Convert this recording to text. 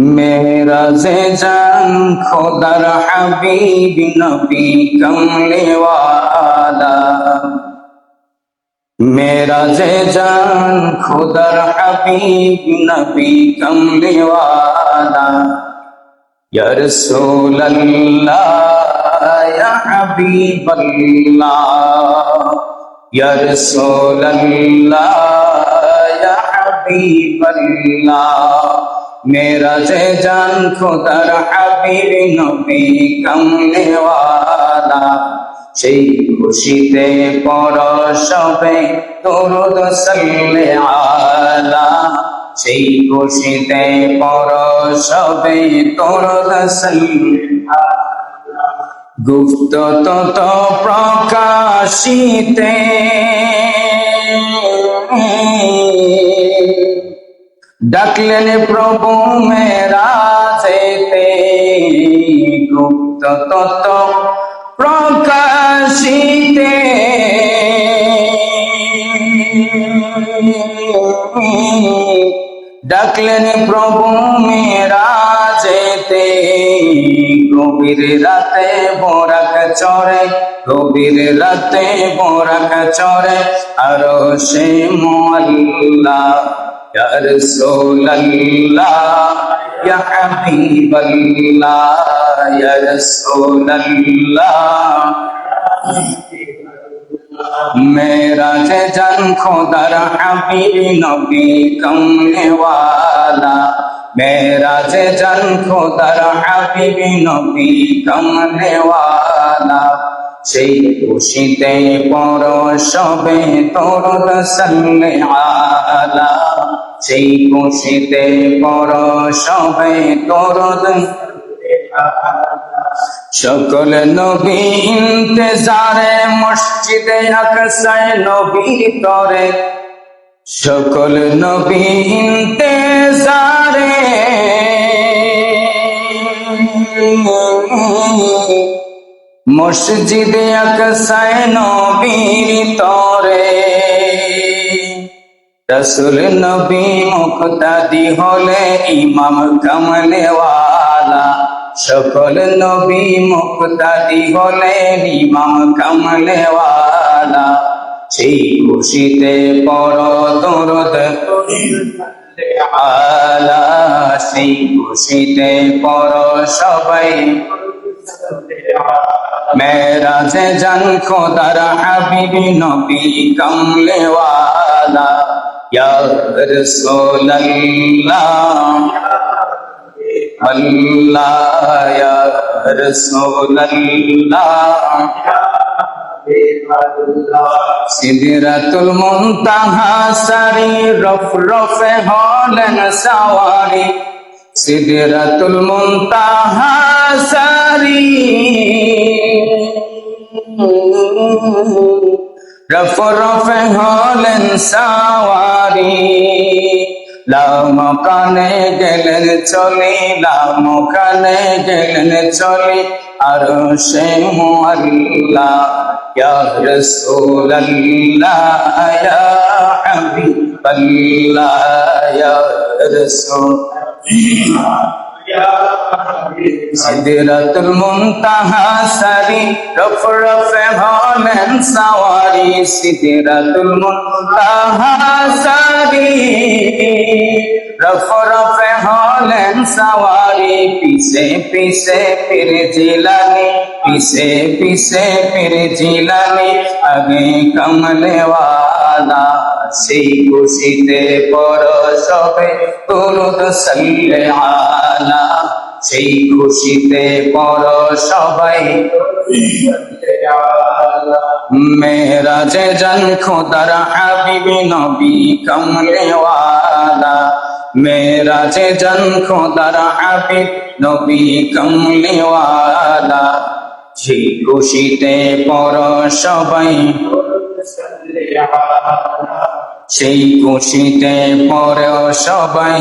মেরাজে যান খোদার হাবিব নবী কমলেওয়ালা মেরাজে যান খোদার হাবিব নবী কমলেওয়ালা ইয়া রাসূলুল্লাহ, ইয়া হাবিবাল্লাহ। ইয়া রাসূলুল্লাহ ইয়া হাবিবাল্লাহ মেরাজে জান খোদার হাবিব নবী কমলেওয়ালা সেই খুশিতে পরশবে তরুদ সাল্লে আলা, সেই খুশিতে পরশবে তরুদ সাল্লে গুপ্ত তত প্রকাশিতে ডাকলেন প্রভু মেরা যেতে গুপ্ত তত প্রকাশিতে। ডাকলেন প্রভু মেরা যেতে, গভীর রাতে বোরাক চড়ে, গভীর রাতে বোরাক চড়ে, আর সে মোল্লা या रसूल अल्लाह या हबीब अल्लाह मेरा है जन खुदर हबीब नबी कमने वाला मेरा है जन खुदर हबीब नबी कमने वाला श्री खुशी ते পর सबे তোর সঙ্গে आला সেই খুশিতে পরশবে তোর সকল নবী ইন্তজারে, মসজিদে আকসায় নবী তরে। সকল নবী ইন্তজারে। মসজিদে আকসায় নবীর তরে। রসুল নবী মুক্তাদি হলে ইমাম কমলেওয়ালা। সকল নবী মুক্তাদি হলে ইমাম কমলেওয়ালা। সেই খুশিতে পর দরদ আলা। সেই খুশিতে পর সবাই। মেরাজে জান খোদার হাবিবি নবী কমলেওয়ালা। সিদরাতুল মুনতাহা সারি রফ রফে হলেন সাওয়ারি। সিদরাতুল মুনতাহা রফ হলেন সাওয়ারি লামকানে গেলেন চলি লামকানে গেলেন চলি। আর সে মোল্লা ইয়া রাসূলুল্লাহ, ইয়া সিদরাতুল মুনতাহা সারি, রফ রফে হলেন সাওয়ারি, সিদরাতুল মুনতাহা সারি, রফ রফে হলেন সাওয়ারি, পিছে পিছে ফির জিলানি, পিছে পিছে ফির জিলানি, আগে কমলে ওয়ালা সেই খুশিতে পর সবে তুরুদ সাল্লে আলা। সেই খুশিতে পর সবাই মেরাজে জান খোদার হাবিবি নবী কমলেওয়ালা মেরাজে জান খোদার হাবিব নবী কমলেওয়ালা সেই খুশিতে পর সবাই সেই খুশিতে পরেও সবাই